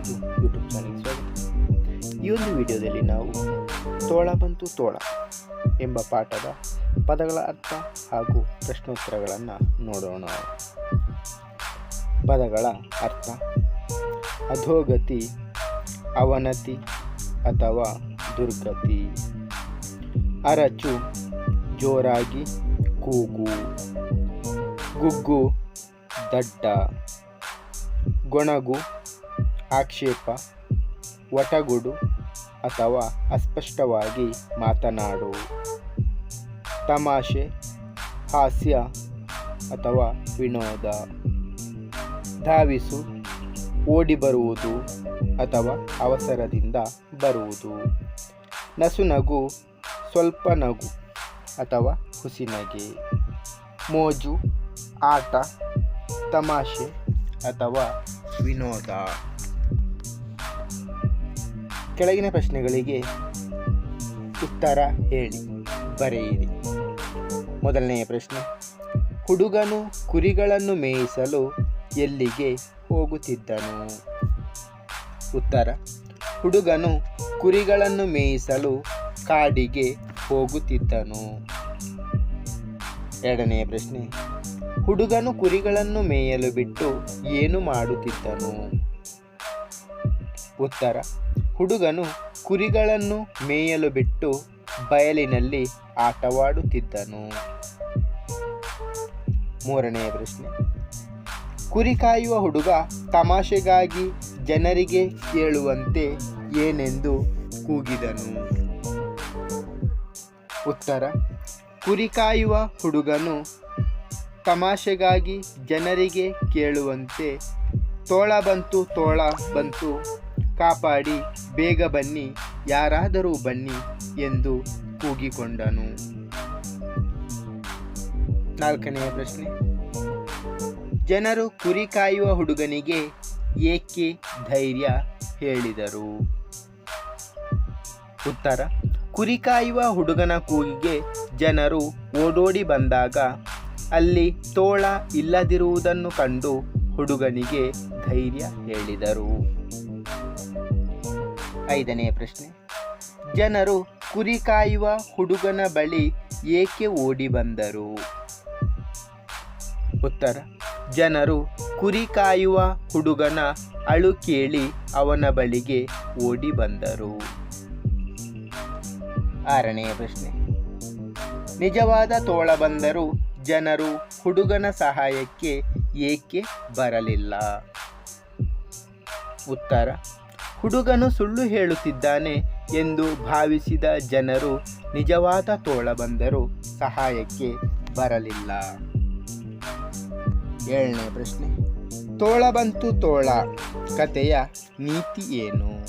ಎಲ್ರಿಗೂ YouTube channel ಸ್ವಾಗತ ಈ ಒಂದು ವಿಡಿಯೋದಲ್ಲಿ ನಾವು ತೋಳ ಬಂತು ತೋಳ ಎಂಬ ಪಾಠದ ಪದಗಳ ಅರ್ಥ ಹಾಗೂ ಪ್ರಶ್ನೋತ್ತರಗಳನ್ನು ನೋಡೋಣ. ಪದಗಳ ಅರ್ಥ, ಅಧೋಗತಿ, ಅವನತಿ ಅಥವಾ ದುರ್ಗತಿ. ಅರಚು, ಜೋರಾಗಿ, ಕೂಗು. ಗುಗ್ಗು, ದಡ್ಡ. ಗೊಣಗು ಆಕ್ಷೇಪ, ಒಟಗುಡು ಅಥವಾ ಅಸ್ಪಷ್ಟವಾಗಿ ಮಾತನಾಡು. ತಮಾಷೆ, ಹಾಸ್ಯ ಅಥವಾ ವಿನೋದ. ಧಾವಿಸು ಓಡಿ ಬರುವುದು ಅಥವಾ ಅವಸರದಿಂದ ಬರುವುದು. ನಸುನಗು ಸ್ವಲ್ಪ ನಗು ಅಥವಾ ಹುಸಿನಗೆ ಮೋಜು, ಆಟ, ತಮಾಷೆ ಅಥವಾ ವಿನೋದ. ಕೆಳಗಿನ ಪ್ರಶ್ನೆಗಳಿಗೆ ಉತ್ತರ ಹೇಳಿ, ಬರೆಯಿರಿ. ಮೊದಲನೆಯ ಪ್ರಶ್ನೆ, ಹುಡುಗನು ಕುರಿಗಳನ್ನು ಮೇಯಿಸಲು ಎಲ್ಲಿಗೆ ಹೋಗುತ್ತಿದ್ದನು? ಉತ್ತರ, ಹುಡುಗನು ಕುರಿಗಳನ್ನು ಮೇಯಿಸಲು ಕಾಡಿಗೆ ಹೋಗುತ್ತಿದ್ದನು. ಎರಡನೆಯ ಪ್ರಶ್ನೆ, ಹುಡುಗನು ಕುರಿಗಳನ್ನು ಮೇಯಲು ಬಿಟ್ಟು ಏನು ಮಾಡುತ್ತಿದ್ದನು? ಉತ್ತರ. ಹುಡುಗನು ಕುರಿಗಳನ್ನು ಮೇಯಲು ಬಿಟ್ಟು ಬಯಲಿನಲ್ಲಿ ಆಟವಾಡುತ್ತಿದ್ದನು. ಮೂರನೆಯ ಪ್ರಶ್ನೆ. ಕುರಿ ಕಾಯುವ ಹುಡುಗ ತಮಾಷೆಗಾಗಿ ಜನರಿಗೆ ಕೇಳುವಂತೆ ಏನೆಂದು ಕೂಗಿದನು. ಉತ್ತರ. ಕುರಿ ಕಾಯುವ ಹುಡುಗನು ತಮಾಷೆಗಾಗಿ ಜನರಿಗೆ ಕೇಳುವಂತೆ ತೋಳ ಬಂತು ತೋಳ ಬಂತು ಕಾಪಾಡಿ, ಬೇಗ ಬನ್ನಿ, ಯಾರಾದರೂ ಬನ್ನಿ ಎಂದು ಕೂಗಿಕೊಂಡನು. ನಾಲ್ಕನೆಯ ಪ್ರಶ್ನೆ. ಜನರು ಕುರಿ ಕಾಯುವ ಹುಡುಗನಿಗೆ ಏಕೆ ಧೈರ್ಯ ಹೇಳಿದರು? ಉತ್ತರ, ಕುರಿ ಕಾಯುವ ಹುಡುಗನ ಕೂಗಿಗೆ ಜನರು ಓಡೋಡಿ ಬಂದಾಗ ಅಲ್ಲಿ ತೋಳ ಇಲ್ಲದಿರುವುದನ್ನು ಕಂಡು ಹುಡುಗನಿಗೆ ಧೈರ್ಯ ಹೇಳಿದರು. ಐದನೇ ಪ್ರಶ್ನೆ. ಜನರು ಕುರಿ ಕಾಯುವ ಹುಡುಗನ ಬಳಿ ಏಕೆ ಓಡಿ ಬಂದರು? ಉತ್ತರ. ಜನರು ಕುರಿ ಕಾಯುವ ಹುಡುಗನ ಅಳು ಕೇಳಿ ಅವನ ಬಳಿಗೆ ಓಡಿ ಬಂದರು. ಆರನೆಯ ಪ್ರಶ್ನೆ. ನಿಜವಾದ ತೋಳ ಬಂದರು ಜನರು ಹುಡುಗನ ಸಹಾಯಕ್ಕೆ ಏಕೆ ಬರಲಿಲ್ಲ? ಉತ್ತರ, ಹುಡುಗನು ಸುಳ್ಳು ಹೇಳುತ್ತಿದ್ದಾನೆ ಎಂದು ಭಾವಿಸಿದ ಜನರು ನಿಜವಾದ ತೋಳ ಬಂದರೂ ಸಹಾಯಕ್ಕೆ ಬರಲಿಲ್ಲ. ಏಳನೇ ಪ್ರಶ್ನೆ, ತೋಳ ಬಂತು ತೋಳ ಕಥೆಯ ನೀತಿ ಏನು?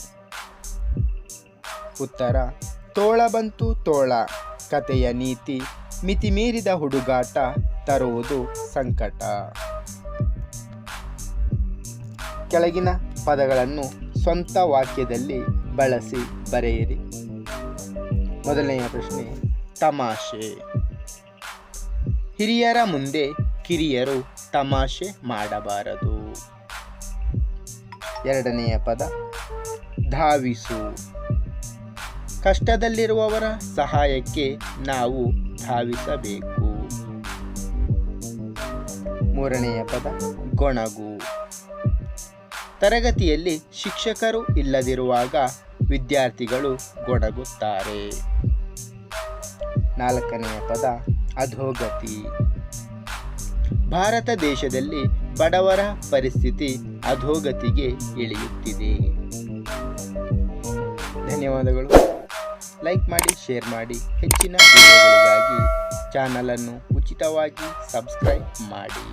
ಉತ್ತರ, ತೋಳ ಬಂತು ತೋಳ ಕಥೆಯ ನೀತಿ ಮಿತಿಮೀರಿದ ಹುಡುಗಾಟ ತರುವುದು ಸಂಕಟ. ಕೆಳಗಿನ ಪದಗಳನ್ನು ಸ್ವಂತ ವಾಕ್ಯದಲ್ಲಿ ಬಳಸಿ ಬರೆಯಿರಿ. ಮೊದಲನೆಯ ಪ್ರಶ್ನೆ, ತಮಾಷೆ. ಹಿರಿಯರ ಮುಂದೆ ಕಿರಿಯರು ತಮಾಷೆ ಮಾಡಬಾರದು. ಎರಡನೆಯ ಪದ, ಧಾವಿಸು. ಕಷ್ಟದಲ್ಲಿರುವವರ ಸಹಾಯಕ್ಕೆ ನಾವು ಧಾವಿಸಬೇಕು. ಮೂರನೆಯ ಪದ, ಗೊಣಗು. ತರಗತಿಯಲ್ಲಿ ಶಿಕ್ಷಕರು ಇಲ್ಲದಿರುವಾಗ ವಿದ್ಯಾರ್ಥಿಗಳು ಗೊಡಗುತ್ತಾರೆ ನಾಲ್ಕನೆಯ ಪದ, ಅಧೋಗತಿ. ಭಾರತ ದೇಶದಲ್ಲಿ ಬಡವರ ಪರಿಸ್ಥಿತಿ ಅಧೋಗತಿಗೆ ಇಳಿಯುತ್ತಿದೆ. ಧನ್ಯವಾದಗಳು. ಲೈಕ್ ಮಾಡಿ, ಶೇರ್ ಮಾಡಿ. ಹೆಚ್ಚಿನ ವಿಡಿಯೋಗಳಿಗಾಗಿ ಚಾನಲನ್ನು ಉಚಿತವಾಗಿ ಸಬ್ಸ್ಕ್ರೈಬ್ ಮಾಡಿ.